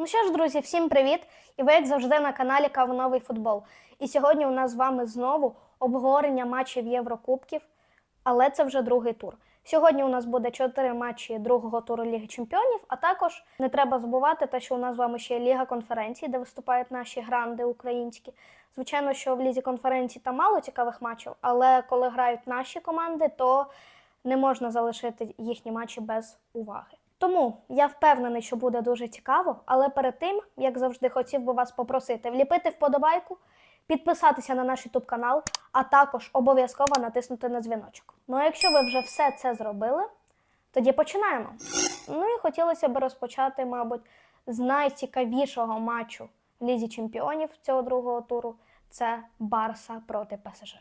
Ну що ж, друзі, всім привіт! І ви, як завжди, на каналі Кавуновий футбол. І сьогодні у нас з вами знову обговорення матчів Єврокубків, але це вже другий тур. Сьогодні у нас буде чотири матчі другого туру Ліги Чемпіонів, а також не треба забувати те, що у нас з вами ще є Ліга конференцій, де виступають наші гранди українські. Звичайно, що в лізі конференцій там мало цікавих матчів, але коли грають наші команди, то не можна залишити їхні матчі без уваги. Тому я впевнений, що буде дуже цікаво, але перед тим, як завжди, хотів би вас попросити вліпити вподобайку, підписатися на наш YouTube канал, а також обов'язково натиснути на дзвіночок. Ну а якщо ви вже все це зробили, тоді починаємо. Ну і хотілося б розпочати, мабуть, з найцікавішого матчу в Лізі Чемпіонів цього другого туру це Барса проти ПСЖ.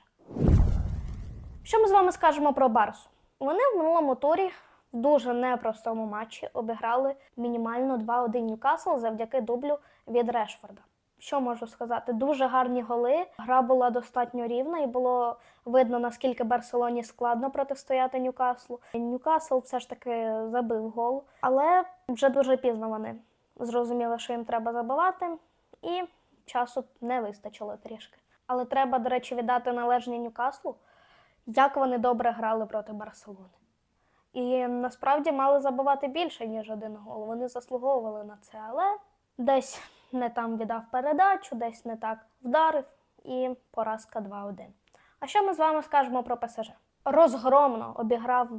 Що ми з вами скажемо про Барсу? Вони в минулому турі в дуже непростому матчі обіграли мінімально 2-1 Ньюкасл завдяки дублю від Решфорда. Що можу сказати? Дуже гарні голи. Гра була достатньо рівна, і було видно, наскільки Барселоні складно протистояти Ньюкаслу. Ньюкасл все ж таки забив гол, але вже дуже пізно вони зрозуміли, що їм треба забивати, і часу не вистачило трішки. Але треба, до речі, віддати належні Ньюкаслу, як вони добре грали проти Барселони. І насправді мали забивати більше, ніж один гол. Вони заслуговували на це, але десь не там віддав передачу, десь не так вдарив, і поразка 2-1. А що ми з вами скажемо про ПСЖ? Розгромно обіграв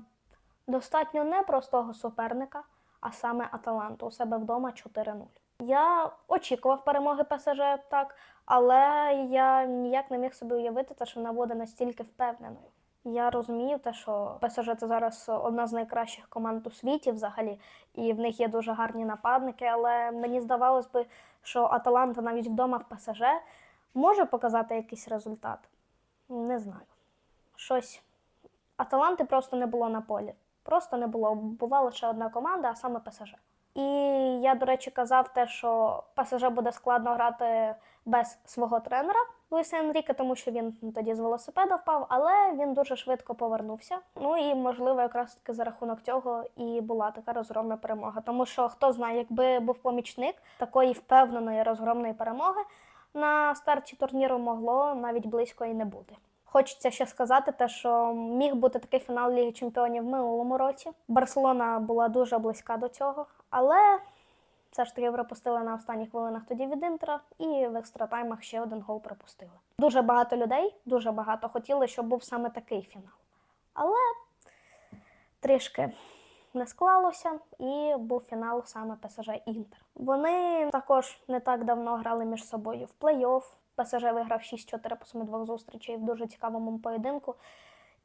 достатньо непростого суперника, а саме Аталанту у себе вдома 4-0. Я очікував перемоги ПСЖ так, але я ніяк не міг собі уявити, що вона буде настільки впевненою. Я розумію те, що ПСЖ це зараз одна з найкращих команд у світі взагалі, і в них є дуже гарні нападники, але мені здавалось би, що Аталанта навіть вдома в ПСЖ може показати якийсь результат. Не знаю. Щось. Аталанти просто не було на полі. Просто не було. Була лише одна команда, а саме ПСЖ. І я, до речі, казав те, що ПСЖ буде складно грати без свого тренера Луїса Енріка, тому що він тоді з велосипеда впав, але він дуже швидко повернувся. Ну і можливо, якраз таки за рахунок цього і була така розгромна перемога. Тому що хто знає, якби був помічник такої впевненої розгромної перемоги на старті турніру могло навіть близько і не бути. Хочеться ще сказати, те, що міг бути такий фінал Ліги Чемпіонів в минулому році. Барселона була дуже близька до цього, але все ж таки пропустили на останніх хвилинах тоді від Інтера, і в екстратаймах ще один гол пропустили. Дуже багато людей, дуже багато хотіли, щоб був саме такий фінал. Але трішки не склалося, і був фінал саме ПСЖ Інтер. Вони також не так давно грали між собою в плей-офф. ПСЖ виграв 6-4 по сумі двох зустрічей в дуже цікавому поєдинку.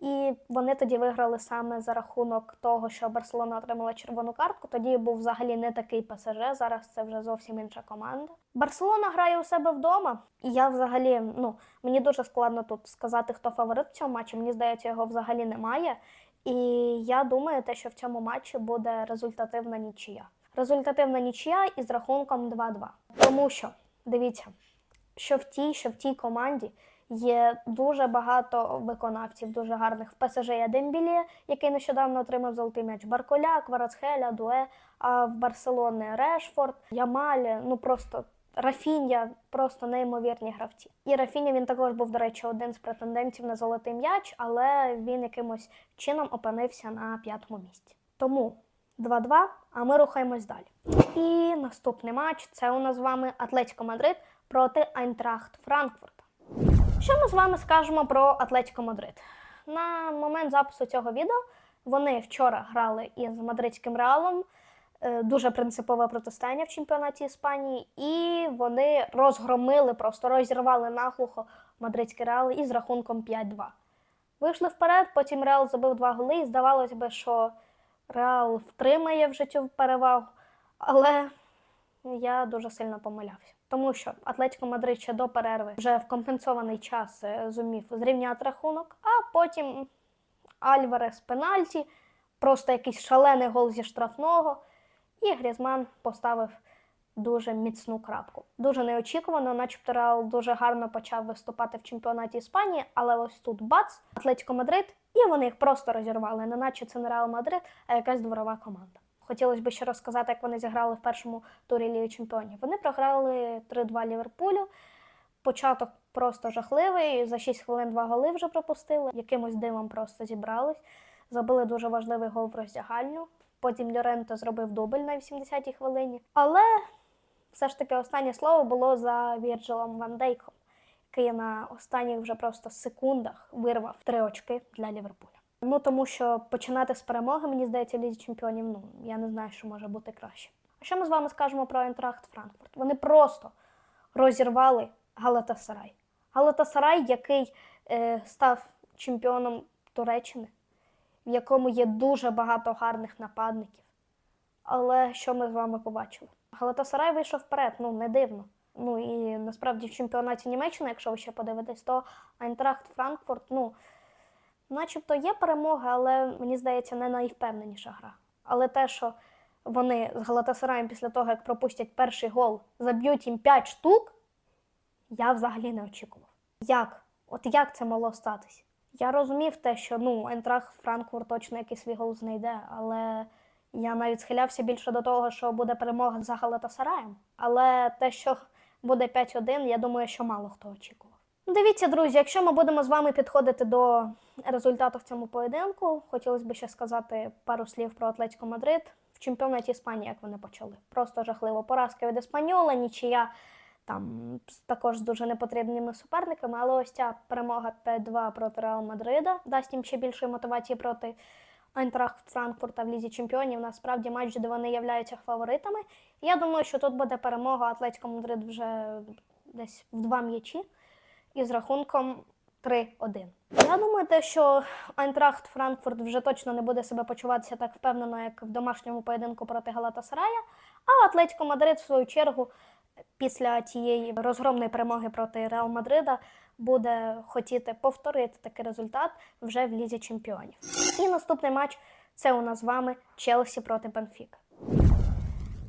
І вони тоді виграли саме за рахунок того, що Барселона отримала червону картку. Тоді був взагалі не такий ПСЖ. Зараз це вже зовсім інша команда. Барселона грає у себе вдома, і я взагалі ну мені дуже складно тут сказати, хто фаворит в цьому матчі. Мені здається, його взагалі немає. І я думаю, те, що в цьому матчі буде результативна нічия. Результативна нічия із рахунком 2-2. Тому що дивіться, що в тій, що в тій команді є дуже багато виконавців, дуже гарних. В ПСЖ є Дембілє, який нещодавно отримав золотий м'яч. Барколя, Кварацхеля, Дуе, а в Барселоні Решфорд, Ямаль, ну просто. Рафіння просто неймовірні гравці. І Рафіння він також був, до речі, один з претендентів на золотий м'яч, але він якимось чином опинився на п'ятому місці. Тому 2-2, а ми рухаємось далі. І наступний матч це у нас з вами Атлетико Мадрид проти Айнтрахт Франкфурта. Що ми з вами скажемо про Атлетико Мадрид? На момент запису цього відео вони вчора грали із мадридським реалом. Е, Дуже принципове протистояння в чемпіонаті Іспанії, і вони розгромили, просто розірвали наглухо мадридський реал із рахунком 5-2. Вийшли вперед, потім Реал забив два голи, і здавалось би, що Реал втримає вже цю перевагу, але я дуже сильно помилявся. Тому що Атлетико Мадрид ще до перерви вже в компенсований час е, зумів зрівняти рахунок, а потім Альварес пенальті, просто якийсь шалений гол зі штрафного, і Грізман поставив дуже міцну крапку. Дуже неочікувано, начебто Реал дуже гарно почав виступати в чемпіонаті Іспанії, але ось тут бац, Атлетико Мадрид, і вони їх просто розірвали, не наче це не Реал Мадрид, а якась дворова команда. Хотілося б ще розказати, як вони зіграли в першому турі Ліги Чемпіонів. Вони програли 3-2 Ліверпулю. Початок просто жахливий. За 6 хвилин два голи вже пропустили. Якимось дивом просто зібрались. Забили дуже важливий гол в роздягальню. Потім Льоренто зробив дубль на 80-й хвилині. Але все ж таки останнє слово було за Вірджилом Ван Дейком, який на останніх вже просто секундах вирвав три очки для Ліверпуля. Ну тому що починати з перемоги, мені здається, Лізі чемпіонів, ну я не знаю, що може бути краще. А що ми з вами скажемо про Айнтрахт Франкфурт? Вони просто розірвали Галатасарай. Галатасарай, який е, став чемпіоном Туреччини, в якому є дуже багато гарних нападників. Але що ми з вами побачили? Галатасарай вийшов вперед, ну не дивно. Ну і насправді в чемпіонаті Німеччини, якщо ви ще подивитесь, то Айнтрахт Франкфурт, ну, начебто є перемога, але мені здається, не найвпевненіша гра. Але те, що вони з Галатасараєм після того, як пропустять перший гол, заб'ють їм 5 штук, я взагалі не очікував. Як? От як це могло статись? Я розумів те, що ну, Ентрах Франкфурт точно якийсь свій гол знайде, але я навіть схилявся більше до того, що буде перемога за Галатасараєм. Але те, що буде 5-1, я думаю, що мало хто очікував. Дивіться, друзі, якщо ми будемо з вами підходити до результату в цьому поєдинку, хотілося б ще сказати пару слів про Атлетико Мадрид. В чемпіонаті Іспанії, як вони почали. Просто жахливо. Поразка від Еспаньола, нічия там також з дуже непотрібними суперниками, але ось ця перемога 5-2 проти Реал Мадрида дасть їм ще більшої мотивації проти Айнтрахт Франкфурта в Лізі Чемпіонів. Насправді матч, де вони являються фаворитами. Я думаю, що тут буде перемога Атлетико Мадрид вже десь в два м'ячі із рахунком 3-1. Я думаю, що Айнтрахт Франкфурт вже точно не буде себе почуватися так впевнено, як в домашньому поєдинку проти Галатасарая. А Атлетико Мадрид, в свою чергу, після тієї розгромної перемоги проти Реал Мадрида буде хотіти повторити такий результат вже в Лізі Чемпіонів. І наступний матч це у нас з вами Челсі проти Бенфіка.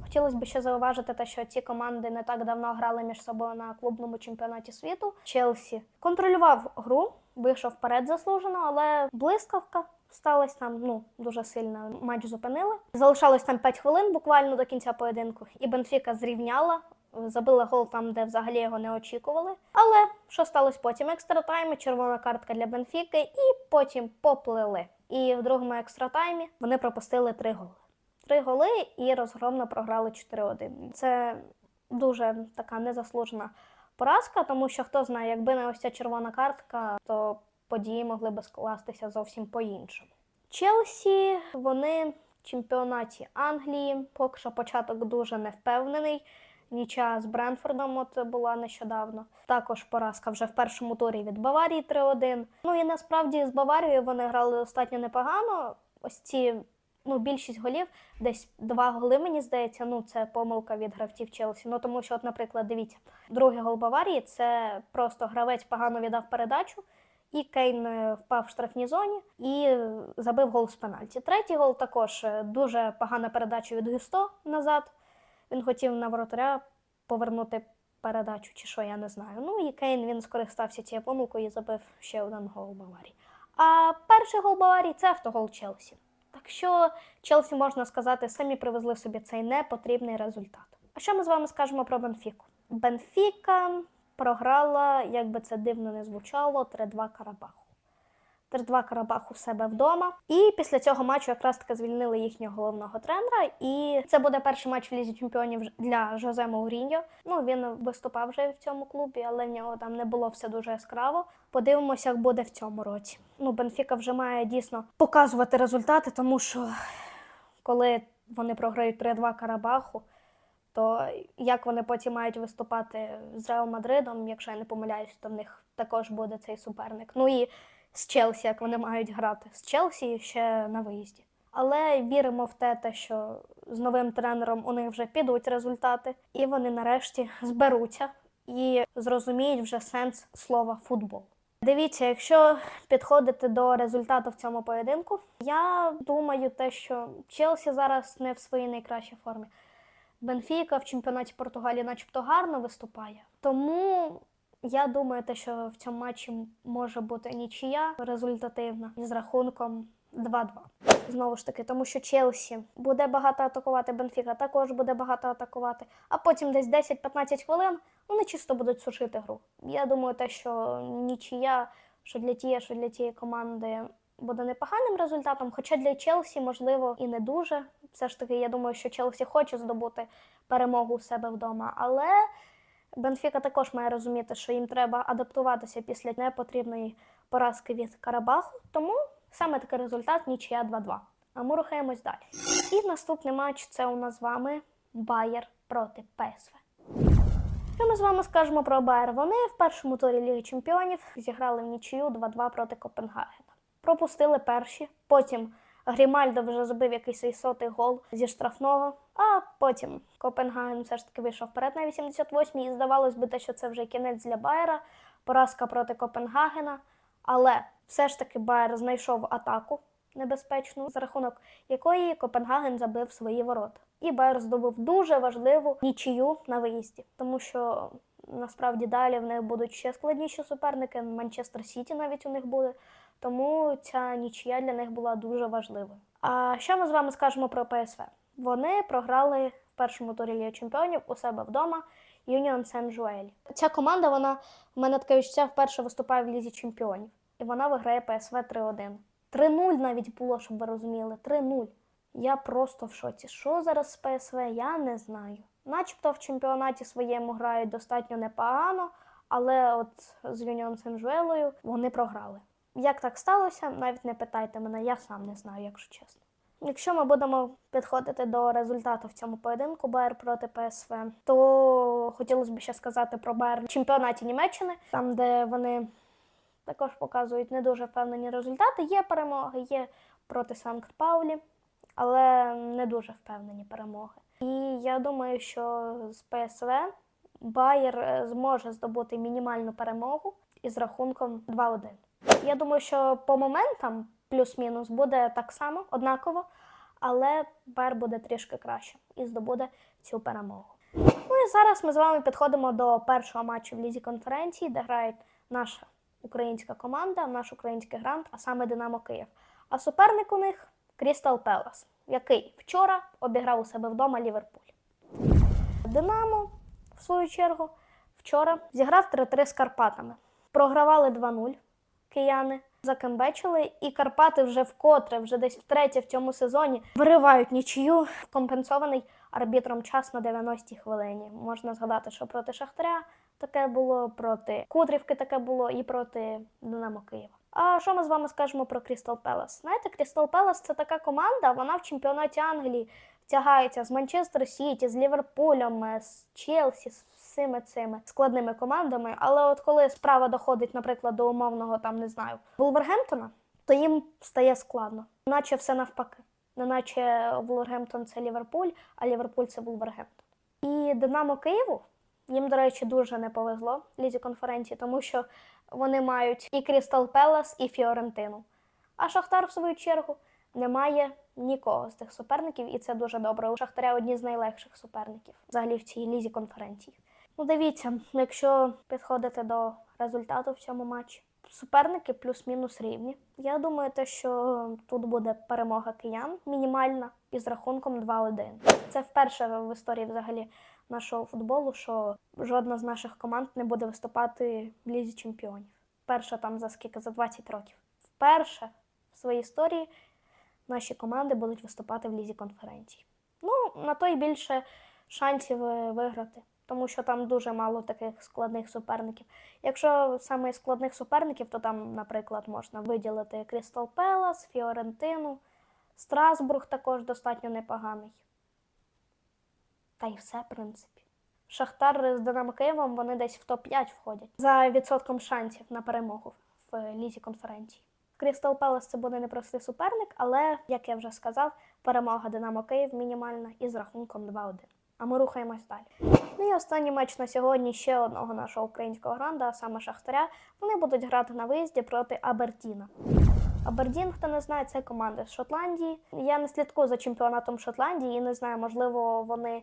Хотілося б ще зауважити те, що ці команди не так давно грали між собою на клубному чемпіонаті світу. Челсі контролював гру, вийшов вперед заслужено, але блискавка сталася там ну дуже сильно. Матч зупинили. Залишалось там 5 хвилин буквально до кінця поєдинку, і Бенфіка зрівняла. Забила гол там, де взагалі його не очікували. Але що сталося потім? Екстра тайм, червона картка для Бенфіки, і потім поплили. І в другому екстра таймі вони пропустили три голи. Три голи і розгромно програли 4-1. Це дуже така незаслужена поразка, тому що хто знає, якби не ось ця червона картка, то події могли би скластися зовсім по-іншому. Челсі вони в чемпіонаті Англії. Поки що початок дуже невпевнений. Ніча з Бренфордом от була нещодавно. Також поразка вже в першому турі від Баварії 3-1. Ну і насправді з Баварією вони грали достатньо непогано. Ось ці ну, більшість голів, десь два голи, мені здається, ну це помилка від гравців Челсі. Ну тому що, от, наприклад, дивіться, другий гол Баварії це просто гравець погано віддав передачу. І Кейн е, впав в штрафній зоні і забив гол з пенальті. Третій гол також е, дуже погана передача від Гюсто назад. Він хотів на воротаря повернути передачу, чи що, я не знаю. Ну і Кейн він скористався цією помилкою і забив ще один гол Баварії. А перший гол Баварії це автогол Челсі. Так що Челсі, можна сказати, самі привезли собі цей непотрібний результат. А що ми з вами скажемо про Бенфіку? Бенфіка програла, як би це дивно не звучало, 3-2 Карабаху. 3-2 Карабах у себе вдома. І після цього матчу якраз таки звільнили їхнього головного тренера. І це буде перший матч в Лізі чемпіонів для Жозе Мауріньо. Ну він виступав вже в цьому клубі, але в нього там не було все дуже яскраво. Подивимося, як буде в цьому році. Ну, Бенфіка вже має дійсно показувати результати, тому що коли вони програють 3-2 Карабаху. То як вони потім мають виступати з Реал Мадридом, якщо я не помиляюсь, то в них також буде цей суперник. Ну і з Челсі, як вони мають грати. З Челсі ще на виїзді. Але віримо в те, що з новим тренером у них вже підуть результати, і вони нарешті зберуться і зрозуміють вже сенс слова футбол. Дивіться, якщо підходити до результату в цьому поєдинку, я думаю, те, що Челсі зараз не в своїй найкращій формі. Бенфіка в чемпіонаті Португалії начебто гарно виступає. Тому я думаю, те, що в цьому матчі може бути нічия результативна із рахунком 2-2. Знову ж таки, тому що Челсі буде багато атакувати, Бенфіка також буде багато атакувати, а потім десь 10-15 хвилин вони чисто будуть сушити гру. Я думаю, те, що нічия, що для тієї, що для тієї команди буде непоганим результатом, хоча для Челсі, можливо, і не дуже. Все ж таки, я думаю, що Челсі хоче здобути перемогу у себе вдома, але Бенфіка також має розуміти, що їм треба адаптуватися після непотрібної поразки від Карабаху. Тому саме такий результат нічия 2-2. А ми рухаємось далі. І наступний матч це у нас з вами Байер проти ПСВ. Що ми з вами скажемо про Байер? Вони в першому турі Ліги Чемпіонів зіграли в нічию 2-2 проти Копенгагена. Пропустили перші, потім Грімальдо вже забив якийсь свій сотий гол зі штрафного, а потім Копенгаген все ж таки вийшов вперед на 88-й, і здавалось би, те, що це вже кінець для Байера, поразка проти Копенгагена. Але все ж таки Байер знайшов атаку небезпечну, за рахунок якої Копенгаген забив свої ворота. І Байер здобув дуже важливу нічию на виїзді, тому що насправді далі в них будуть ще складніші суперники. Манчестер Сіті навіть у них буде. Тому ця нічия для них була дуже важливою. А що ми з вами скажемо про ПСВ? Вони програли в першому турі Ліги Чемпіонів у себе вдома Юніон сен жуель Ця команда, вона в мене таке відчуття вперше виступає в Лізі Чемпіонів. І вона виграє ПСВ 3-1. 3-0 навіть було, щоб ви розуміли. 3-0. Я просто в шоці. Що зараз з ПСВ, я не знаю. Начебто в чемпіонаті своєму грають достатньо непогано, але от з Юніон Сен-Жуелою вони програли. Як так сталося, навіть не питайте мене, я сам не знаю, якщо чесно. Якщо ми будемо підходити до результату в цьому поєдинку Байер проти ПСВ, то хотілося б ще сказати про Байер в чемпіонаті Німеччини, там, де вони також показують не дуже впевнені результати. Є перемоги, є проти Санкт Паулі, але не дуже впевнені перемоги. І я думаю, що з ПСВ Байер е, зможе здобути мінімальну перемогу із рахунком 2-1. Я думаю, що по моментам плюс-мінус буде так само, однаково, але Байер буде трішки краще і здобуде цю перемогу. Ну і зараз ми з вами підходимо до першого матчу в лізі конференції, де грає наша українська команда, наш український грант, а саме Динамо Київ. А суперник у них Крістал Пелас, який вчора обіграв у себе вдома Ліверпуль. Динамо, в свою чергу, вчора зіграв 3-3 з Карпатами. Програвали 2-0 кияни, закембечили, і Карпати вже вкотре, вже десь втретє в цьому сезоні виривають нічию компенсований арбітром час на 90-й хвилині. Можна згадати, що проти Шахтаря таке було, проти Кудрівки таке було і проти Динамо Києва. А що ми з вами скажемо про Крістал Пелас? Знаєте, Крістал Пелас це така команда, вона в чемпіонаті Англії тягається з Манчестер Сіті, з Ліверпулем, е, з Челсі, з всіми цими складними командами. Але от коли справа доходить, наприклад, до умовного там не знаю Вулвергемптона, то їм стає складно, наче все навпаки. Неначе Вулвергемптон це Ліверпуль, а Ліверпуль це Вулвергемптон. І Динамо Києву їм, до речі, дуже не повезло лізі конференції, тому що вони мають і Крістал Пелас, і Фіорентину. А Шахтар, в свою чергу, не має нікого з цих суперників, і це дуже добре. У Шахтаря одні з найлегших суперників взагалі в цій лізі конференції. Ну, дивіться, якщо підходити до результату в цьому матчі, суперники плюс-мінус рівні. Я думаю, те, що тут буде перемога киян мінімальна із рахунком 2-1. Це вперше в історії взагалі нашого футболу, що жодна з наших команд не буде виступати в лізі чемпіонів. Перша там за скільки за 20 років. Вперше в своїй історії наші команди будуть виступати в лізі конференцій. Ну, на то й більше шансів е, виграти, тому що там дуже мало таких складних суперників. Якщо саме складних суперників, то там, наприклад, можна виділити Крістал Пелас, Фіорентину, Страсбург також достатньо непоганий. Та й все, в принципі. Шахтар з Динамо Києвом вони десь в топ-5 входять за відсотком шансів на перемогу в лізі конференції. Крістал Пелес це буде непростий суперник, але, як я вже сказав, перемога Динамо Київ мінімальна із рахунком 2-1. А ми рухаємось далі. Ну і останній матч на сьогодні ще одного нашого українського гранда, а саме Шахтаря. Вони будуть грати на виїзді проти Абердіна. Абердін, хто не знає, це команда з Шотландії. Я не слідкую за чемпіонатом Шотландії і не знаю, можливо, вони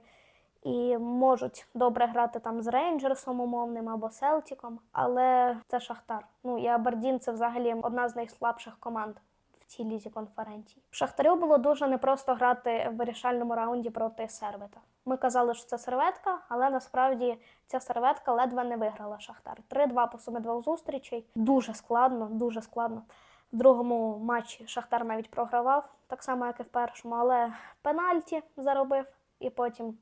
і можуть добре грати там з Рейнджерсом умовним або Селтіком, але це Шахтар. Ну і Абердін це взагалі одна з найслабших команд в цій лізі конференцій. Шахтарю було дуже непросто грати в вирішальному раунді проти сервета. Ми казали, що це серветка, але насправді ця серветка ледве не виграла Шахтар. 3-2 по сумі двох зустрічей. Дуже складно, дуже складно. В другому матчі Шахтар навіть програвав, так само, як і в першому, але пенальті заробив і потім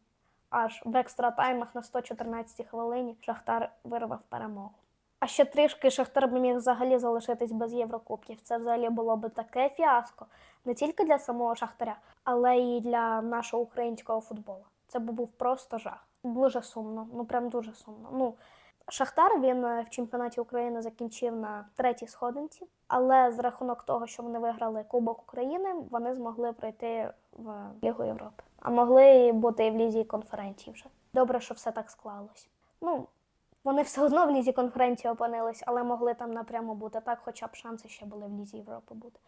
аж в екстра таймах на 114 хвилині Шахтар вирвав перемогу. А ще трішки Шахтар би міг взагалі залишитись без Єврокубків. Це взагалі було би таке фіаско не тільки для самого Шахтаря, але й для нашого українського футболу. Це б був просто жах. Дуже сумно, ну прям дуже сумно. Ну, Шахтар він е, в чемпіонаті України закінчив на третій сходинці, але з рахунок того, що вони виграли Кубок України, вони змогли пройти в Лігу Європи. А могли бути і в лізі конференції вже. Добре, що все так склалось. Ну, вони все одно в лізі конференції опинились, але могли там напряму бути. Так, хоча б шанси ще були в лізі Європи бути.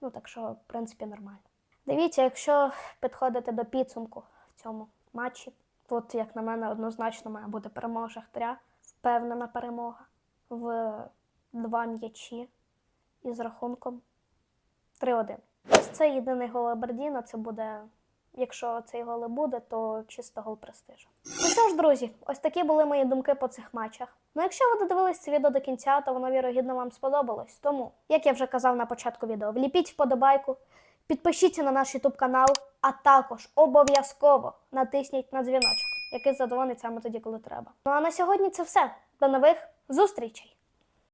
Ну так що, в принципі, нормально. Дивіться, якщо підходити до підсумку в цьому матчі, тут, як на мене, однозначно має бути перемога Шахтаря, впевнена перемога в два м'ячі із рахунком 3-1. Ось це єдиний гол Абердіна. Це буде, якщо цей гол буде, то чисто гол престижу. Ну що ж, друзі, ось такі були мої думки по цих матчах. Ну, якщо ви додивились це відео до кінця, то воно вірогідно вам сподобалось. Тому, як я вже казав на початку відео, вліпіть вподобайку, підпишіться на наш YouTube канал, а також обов'язково натисніть на дзвіночок, який задзвонить саме тоді, коли треба. Ну а на сьогодні це все. До нових зустрічей!